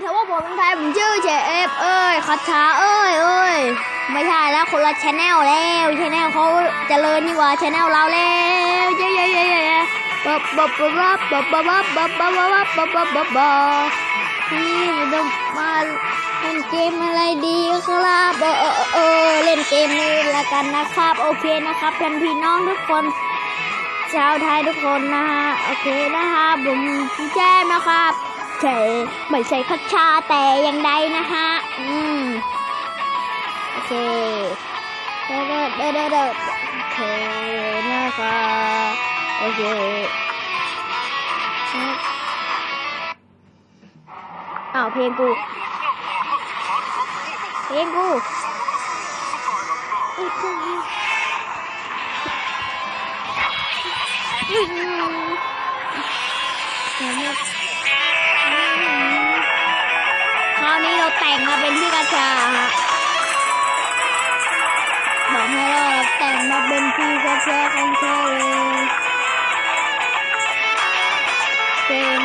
เธอว่าผมเป็นใครผมชื่อเจเอฟเอ้ยคัาถาเอ้ยเอ้ยไม่ใช่แล้วคนละชแนลแล้วชแนลเขาเจริญนี่ว่าชแนลเราแล้วเย้เย้เย้เย้บบบบบบบบบบบบบบบบบบนี่ต้องมาเล่นเกมอะไรดีครับเออเออเล่นเกมนี้ละกันนะครับ โอเคนะครับเพื่อนพี่น้องทุกคนชาวไทยทุกคนนะฮะโอเคนะฮบผมแจ้มนะครับ ใช่ไม่ใช่คัชชาแต่อย่างใดนะฮะ อืม โอเคเด้อเด้อเด้อเด้อเด้อโอเคนะคะโอเคอ้าวเพลงกูเพลงกูอุ๊ยกูอืมคราวนี้เราแต่งมาเป็นพี่กระชาฮะบอกให้เราแต่งมาเป็นพี่กระชาของเธอเลยเพลง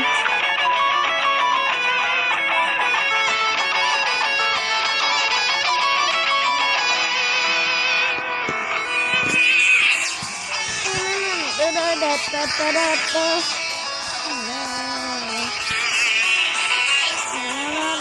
เด้อเด้อเดเด้อเด้อเด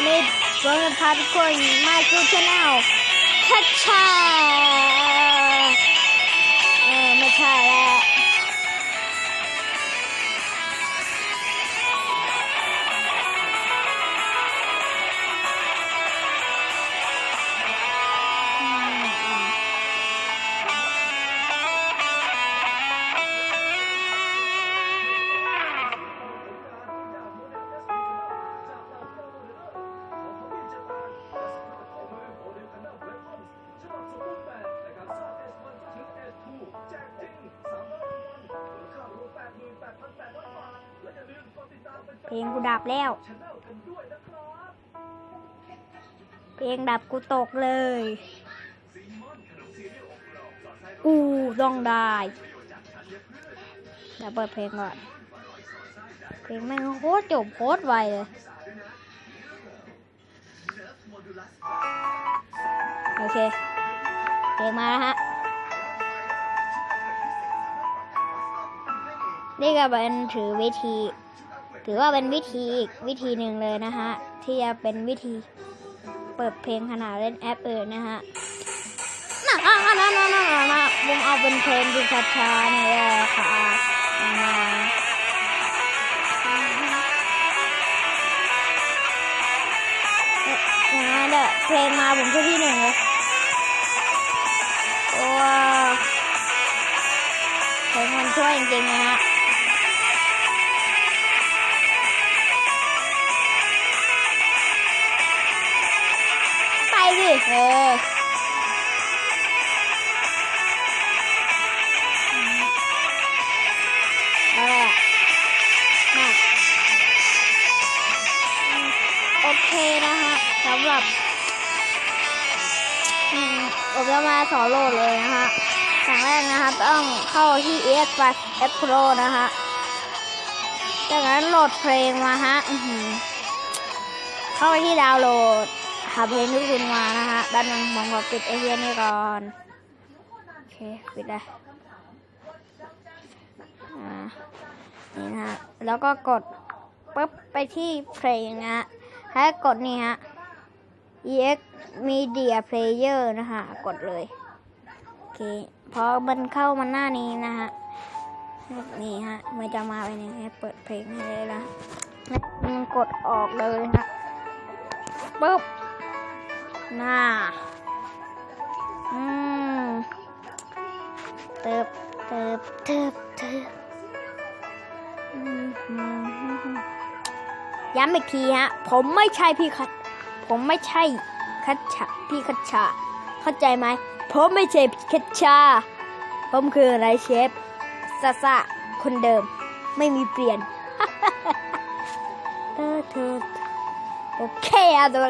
วันนี้เราจะพาทุกคนมาสู่ช anel คัชชาเออไม่ใช่แล้ว เพลงกูดับแล้ว เพลงดับกูตกเลย กูต้องได้เดี๋ยวเปิดเพลงก่อน เพลงแม่งโคตรจบโคตรไวเลยโอเค เพลงมาแล้วฮะ นี่ก็เป็นถือวิธี ถือว่าเป็นวิธีอีกวิธีหนึ่งเลยนะฮะที่จะเป็นวิธีเปิดเพลงขนาดเล่นแอปเอื่นะฮะน่าน่าน่าน่าน่าน่าน่าผมเอาเป็นเพลงที่ช้าๆนี่แหละค่ะมาอย่างนั้นแหละเพลงมาผมก็ที่หนึ่งเลยว้าวเพลงมันช่วยจริงๆนะฮะ เออโอเคนะฮะสำหรับผมจะมาสอนโหลดเลยนะฮะอย่างแรกนะครับต้องเข้าที่ ES Plus F Pro นะฮะ จากนั้นโหลดเพลงมาฮะเข้าไปที่ดาวน์โหลด หาเพลงที่คุณมานะฮะด้านหนึงผมขอปิดไอเทียนี่ก่อน โอเค ปิดเลยอ่านี่นะฮะ แล้วก็กดปุ๊บไปที่เพลงนะฮะให้กดนี่ฮะ ex media player นะฮะ กดเลย โอเค พอมันเข้ามาหน้านี้นะฮะ นี่ฮะ มันจะมาเป็นอย่างนี้เปิดเพลงให้เลยนะมันกดออกเลยนะปุ๊บ น้าอืมเติบเติบเติบเติบย้ำอีกทีฮะ ผมไม่ใช่พี่คัดผมไม่ใช่คัดฉะพี่คัดชา เข้าใจไหมผมไม่ใช่พี่คัดชา ผมคือไรเชฟซาซาคนเดิม ไม่มีเปลี่ยนเออเธอ โอเคอะตัว